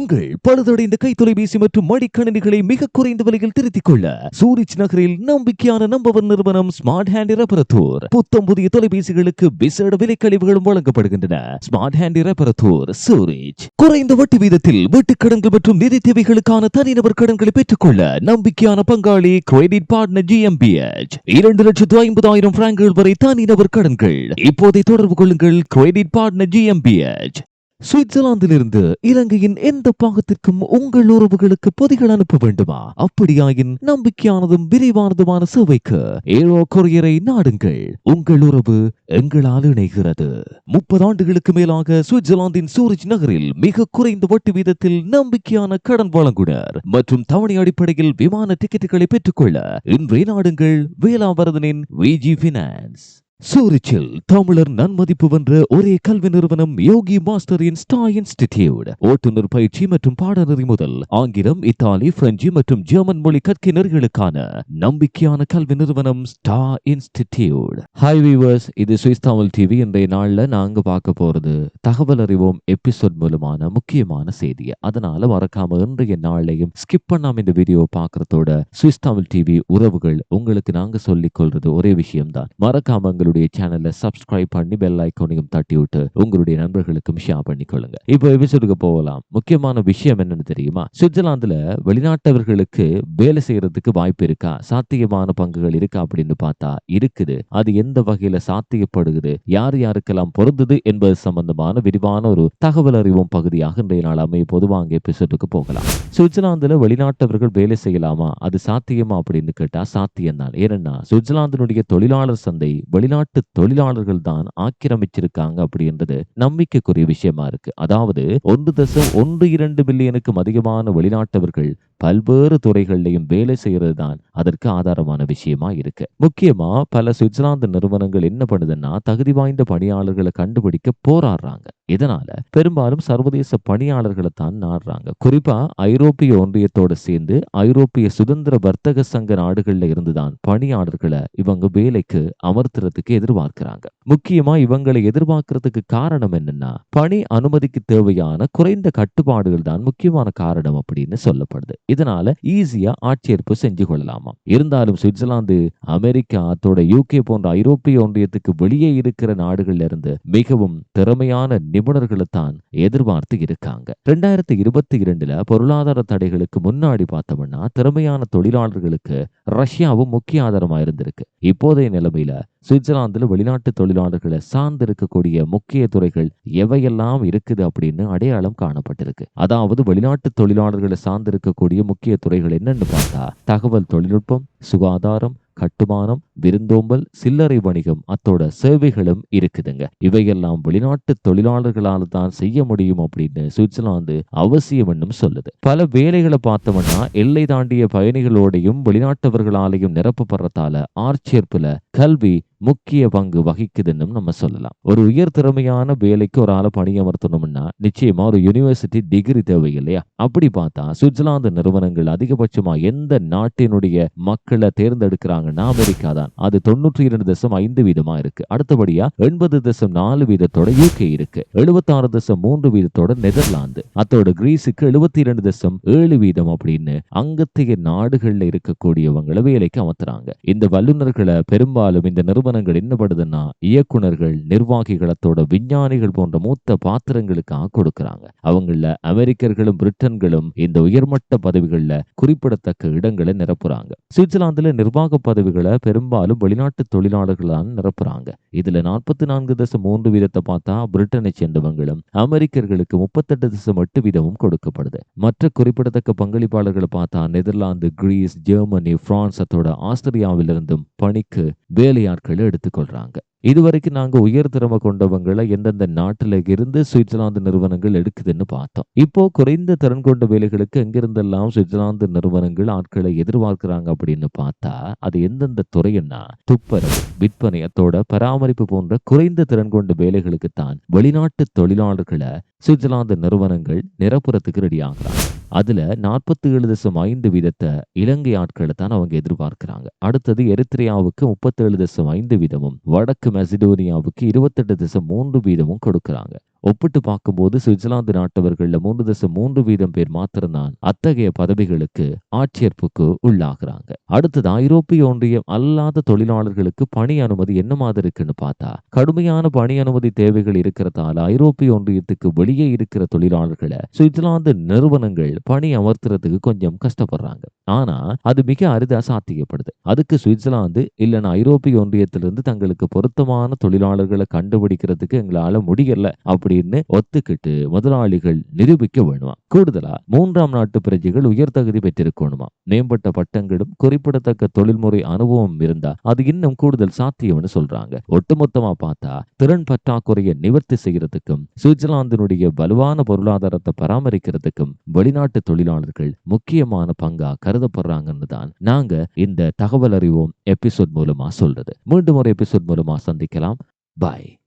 உங்கள் பழுதடைந்த கைத்தொலைபேசி மற்றும் மடிக்கணினிகளை மிக குறைந்த விலையில் திருத்திக் கொள்ள சூரிச் நகரில் நம்பிக்கையான நம்பவர் நிறுவனம் ஸ்மார்ட் ஹேண்ட் ரெப்பரத்தூர் புத்தம் புதிய தொலைபேசிகளுக்கு விசேட விலை கழிவுகளும் வழங்கப்படுகின்றன. ஸ்மார்ட் ஹேண்ட் ரெப்பரத்தூர் சூரிச் குறைந்த வட்டி வீதத்தில் வீட்டுக்கடன்கள் மற்றும் நிதி தேவைகளுக்கான தனிநபர் கடன்களை பெற்றுக்கொள்ள நம்பிக்கையான பங்காளி கிரெடிட் பார்ட்னர் ஜிஎம்பிஎச் இரண்டு லட்சத்து ஐம்பதாயிரம் பிராங்குகள் வரை தனிநபர் கடன்கள். இப்போதை தொடர்பு கொள்ளுங்கள் கிரெடிட் பார்ட்னர் ஜிஎம்பிஎச் சுவிட்சர்லாந்திலிருந்து இலங்கையின் எந்த பாகத்திற்கும் உங்கள் உறவுகளுக்கு பொதிகள் அனுப்ப வேண்டுமா? அப்படியாயின் நம்பிக்கையானதும் விரிவானதுமான சேவைக்கு ஏரோ கொரியரை நாடுங்கள். உங்கள் உறவு எங்களால் இணைகிறது. முப்பது ஆண்டுகளுக்கு மேலாக சுவிட்சர்லாந்தின் சூரிச் நகரில் மிக குறைந்த வட்டி வீதத்தில் நம்பிக்கையான கடன் வழங்குனர். மற்றும் தவணை அடிப்படையில் விமான டிக்கெட்டுகளை பெற்றுக்கொள்ள இன்றைய நாடுங்கள். வேளாவரதனின் விஜி பினான்ஸ் சூரிச்சில் தமிழர் நன்மதிப்பு வென்ற ஒரே கல்வி நிறுவனம் யோகி மாஸ்டரின் ஸ்டா இன்ஸ்டிடியூட். ஓட்டுநர் பயிற்சி மற்றும் பாடநெறி முதல் ஆங்கிலம் இத்தாலி பிரெஞ்சு மற்றும் ஜெர்மன் மொழி கற்கினர்களுக்கான நம்பிக்கையான கல்வி நிறுவனம் ஸ்டா இன்ஸ்டிடியூட். ஹாய் வீவர்ஸ் இது சுவிஸ் தமிழ் டிவி இன்றைய நாள்ல நாங்க பார்க்க போறது தகவல் அறிவோம் எபிசோட் மூலமான முக்கியமான செய்தி. அதனால மறக்காம இன்றைய நாளையும் ஸ்கிப் பண்ணாம இந்த வீடியோ பார்க்கறதோட சுவிஸ் தமிழ் டிவி உறவுகள் உங்களுக்கு நாங்க சொல்லிக் கொள்றது ஒரே விஷயம்தான். மறக்காம எங்களுடைய சேனலை சப்ஸ்கிரைப் பண்ணி பெல் ஐக்கோனையும் தட்டி விட்டு உங்களுடைய நண்பர்களுக்கும் ஷேர் பண்ணிக்கொள்ளுங்க. இப்போ எபிசோடுக்கு போகலாம். முக்கியமான விஷயம் என்னன்னு தெரியுமா? சுவிட்சர்லாந்துல வெளிநாட்டவர்களுக்கு வேலை செய்யறதுக்கு வாய்ப்பு இருக்கா? சாத்தியமான பங்குகள் இருக்கா அப்படின்னு பார்த்தா இருக்குது. அது எந்த வகையில சாத்தியப்படுகிறது? யார் யாருக்கெல்லாம் பொருந்தது என்பது சம்பந்தமான விரிவான ஒரு தகவல் அறிவும் பகுதியாக இன்றைய நாள் அமைய பொதுவாங்க எபிசோடுக்கு போகலாம். சுவிட்சர்லாந்துல வெளிநாட்டவர்கள் வேலை செய்யலாமா? அது சாத்தியமா அப்படின்னு கேட்டா சாத்தியம்தான். ஏன்னா சுவிட்சர்லாந்தினுடைய தொழிலாளர் சந்தை வெளிநாட்டு தொழிலாளர்கள் தான் ஆக்கிரமிச்சிருக்காங்க அப்படின்றது நம்பிக்கைக்குரிய விஷயமா இருக்கு. அதாவது ஒன்று தசம் ஒன்று இரண்டு பில்லியனுக்கும் அதிகமான வெளிநாட்டவர்கள் பல்வேறு துறைகள்லையும் வேலை செய்யறது தான் அதற்கு ஆதாரமான விஷயமா இருக்கு. முக்கியமா பல சுவிட்சர்லாந்து நிறுவனங்கள் என்ன பண்ணுதுன்னா தகுதி வாய்ந்த பணியாளர்களை கண்டுபிடிக்க போராடுறாங்க. இதனால பெரும்பாலும் சர்வதேச பணியாளர்களை தான் நாடுறாங்க. குறிப்பா ஐரோப்பிய ஒன்றியத்தோட சேர்ந்து ஐரோப்பிய சுதந்திர வர்த்தக சங்க நாடுகள்ல இருந்துதான் பணியாளர்களை இவங்க வேலைக்கு அமர்த்துறதுக்கு எதிர்பார்க்கிறாங்க. முக்கியமா இவங்களை எதிர்பார்க்கறதுக்கு காரணம் என்னன்னா பணி அனுமதிக்கு தேவையான குறைந்த கட்டுப்பாடுகள் தான் முக்கியமான காரணம் அப்படின்னு சொல்லப்படுது. இதனால ஈஸியா ஆட்சேர்ப்பு செஞ்சு கொள்ளலாமா? இருந்தாலும் சுவிட்சர்லாந்து அமெரிக்கா அத்தோட யூகே போன்ற ஐரோப்பிய ஒன்றியத்துக்கு வெளியே இருக்கிற நாடுகள்ல இருந்து மிகவும் திறமையான நிபுணர்களை தான் எதிர்பார்த்து இருக்காங்க. ரெண்டாயிரத்தி இருபத்தி இரண்டுல பொருளாதார தடைகளுக்கு முன்னாடி பார்த்தோம்னா திறமையான தொழிலாளர்களுக்கு ரஷ்யாவும் முக்கிய ஆதாரமா இருந்திருக்கு. இப்போதைய நிலைமையில சுவிட்சர்லாந்துல வெளிநாட்டு தொழிலாளர்களை சார்ந்து இருக்கக்கூடிய முக்கிய துறைகள் எவையெல்லாம் இருக்குது அப்படின்னு அடையாளம் காணப்பட்டிருக்கு. அதாவது வெளிநாட்டு தொழிலாளர்களை சார்ந்து இருக்கக்கூடிய முக்கிய துறைகள் என்னன்னு பார்த்தா தகவல் தொழில்நுட்பம் சுகாதாரம் கட்டுமானம் விருந்தோம்பல் சில்லறை வணிகம் அத்தோட சேவைகளும் இருக்குதுங்க. இவையெல்லாம் வெளிநாட்டு தொழிலாளர்களால் தான் செய்ய முடியும் அப்படின்னு சுவிட்சர்லாந்து அவசியம் சொல்லுது. பல வேலைகளை பார்த்தோம்னா எல்லை தாண்டிய பயணிகளோடையும் வெளிநாட்டவர்களாலையும் நிரப்பப்படுறதால ஆட்சேர்ப்புல கல்வி முக்கிய பங்கு வகிக்குதுன்னு நம்ம சொல்லலாம். ஒரு உயர் திறமையான வேலைக்கு ஒரு ஆளை பணியமர்த்தணும்னா நிச்சயமா ஒரு யூனிவர்சிட்டி டிகிரி தேவை இல்லையா? அப்படி பார்த்தா சுவிட்சர்லாந்து நிறுவனங்கள் அதிகபட்சமா எந்த நாட்டினுடைய மக்களை தேர்ந்தெடுக்கிறாங்கன்னா அமெரிக்கா தான் தான் அது தொண்ணூற்றி இரண்டு தசம் ஐந்து வீதமா இருக்கு. அடுத்தபடியா எண்பது தசம் நாலு வீதத்தோட யூகே இருக்கு. எழுபத்தாறு தசம் மூன்று வீதத்தோட நெதர்லாந்து. அத்தோட கிரீஸுக்கு எழுபத்தி இரண்டு தசம் ஏழு வீதம் அப்படின்னு அங்கத்திய நாடுகள்ல இருக்கக்கூடியவங்களை வேலைக்கு அமர்த்துறாங்க இந்த வல்லுநர்களை பெரும்பாலும் இந்த நிறுவனங்கள் என்ன படுதுன்னா இயக்குநர்கள் நிர்வாகிகளத்தோட விஞ்ஞானிகள் போன்ற மூத்த பாத்திரங்களுக்காக கொடுக்கறாங்க. அவங்கள அமெரிக்கர்களும் பிரிட்டன்களும் இந்த உயர்மட்ட பதவிகள்ல குறிப்பிடத்தக்க இடங்களை நிரப்புறாங்க. சுவிட்சர்லாந்துல நிர்வாக பதவிகளை பெரும்பாலும் வெளிநாட்டு தொழிலாளர்கள் தான் நிரப்புறாங்க. இதுல நாற்பத்தி நான்கு தசம் மூன்று வீதத்தை பார்த்தா பிரிட்டனை சேர்ந்தவங்களும் அமெரிக்கர்களுக்கு முப்பத்தெட்டு தசம் எட்டு வீதமும் கொடுக்கப்படுது. மற்ற குறிப்பிடத்தக்க பங்களிப்பாளர்களை பார்த்தா நெதர்லாந்து கிரீஸ் ஜெர்மனி பிரான்ஸ் அத்தோட ஆஸ்திரியாவிலிருந்தும் பணிக்கு வேலையாட்களை எடுத்துக்கொள்றாங்க. இதுவரைக்கும் நாங்க உயர் திறமை கொண்டவங்களை எந்தெந்த நாட்டில் இருந்து சுவிட்சர்லாந்து நிறுவனங்கள் எடுக்குதுன்னு பார்த்தோம். இப்போ குறைந்த திறன் கொண்ட வேலைகளுக்கு எங்கிருந்தெல்லாம் சுவிட்சர்லாந்து நிறுவனங்கள் ஆட்களை எதிர்பார்க்கிறாங்க அப்படின்னு பார்த்தா அது எந்தெந்த துறைன்னா துப்புரவு விற்பனை அத்தோட பராமரிப்பு போன்ற குறைந்த திறன் கொண்ட வேலைகளுக்கு தான் வெளிநாட்டு தொழிலாளர்களை சுவிட்சர்லாந்து நிறுவனங்கள் நிரப்புறத்துக்கு ரெடி ஆகுறாங்க. அதுல நாற்பத்தி ஏழு தசம் ஐந்து வீதத்தை இலங்கை ஆட்களை தான் அவங்க எதிர்பார்க்கிறாங்க. அடுத்தது எரித்திரியாவுக்கு முப்பத்தேழு தசம் ஐந்து வீதமும் வடக்கு மெசிடோனியாவுக்கு இருபத்தெட்டு தசம் மூன்று வீதமும் கொடுக்கறாங்க. ஒப்பிட்டு பார்க்கும்போது சுவிட்சர்லாந்து நாட்டவர்கள்ல மூன்று தசம் மூன்று வீதம் பேர் மாத்திரம்தான் அத்தகைய பதவிகளுக்கு ஆட்சேர்ப்புக்கு உள்ளாகிறாங்க. அடுத்தது ஐரோப்பிய ஒன்றியம் அல்லாத தொழிலாளர்களுக்கு பணி அனுமதி என்ன மாதிரி இருக்குன்னு பார்த்தா கடுமையான பணி அனுமதி தேவைகள் இருக்கிறதால ஐரோப்பிய ஒன்றியத்துக்கு வெளியே இருக்கிற தொழிலாளர்களை சுவிட்சர்லாந்து நிறுவனங்கள் பணி அமர்த்துறதுக்கு கொஞ்சம் கஷ்டப்படுறாங்க. ஆனா அது மிக அரிதா சாத்தியப்படுது அதுக்கு சுவிட்சர்லாந்து இல்லைன்னா ஐரோப்பிய ஒன்றியத்திலிருந்து தங்களுக்கு பொருத்தமான தொழிலாளர்களை கண்டுபிடிக்கிறதுக்கு எங்களால முடியல அப்படி அப்படின்னு ஒத்துக்கிட்டு முதலாளிகள் நிரூபிக்க வேணுமா? கூடுதலா மூன்றாம் நாட்டு பிரஜைகள் உயர் தகுதி பெற்றிருக்கணுமா? மேம்பட்ட பட்டங்களும் குறிப்பிடத்தக்க தொழில்முறை அனுபவம் இருந்தா அது இன்னும் கூடுதல் சாத்தியம்னு சொல்றாங்க. ஒட்டுமொத்தமா பார்த்தா திறன் பற்றாக்குறையை நிவர்த்தி செய்யறதுக்கும் சுவிட்சர்லாந்தினுடைய வலுவான பொருளாதாரத்தை பராமரிக்கிறதுக்கும் வெளிநாட்டு தொழிலாளர்கள் முக்கியமான பங்கா கருதப்படுறாங்கன்னு தான் நாங்க இந்த தகவல் அறிவோம் எபிசோட் மூலமா சொல்றது. மீண்டும் ஒரு எபிசோட் மூலமா சந்திக்கலாம். பாய்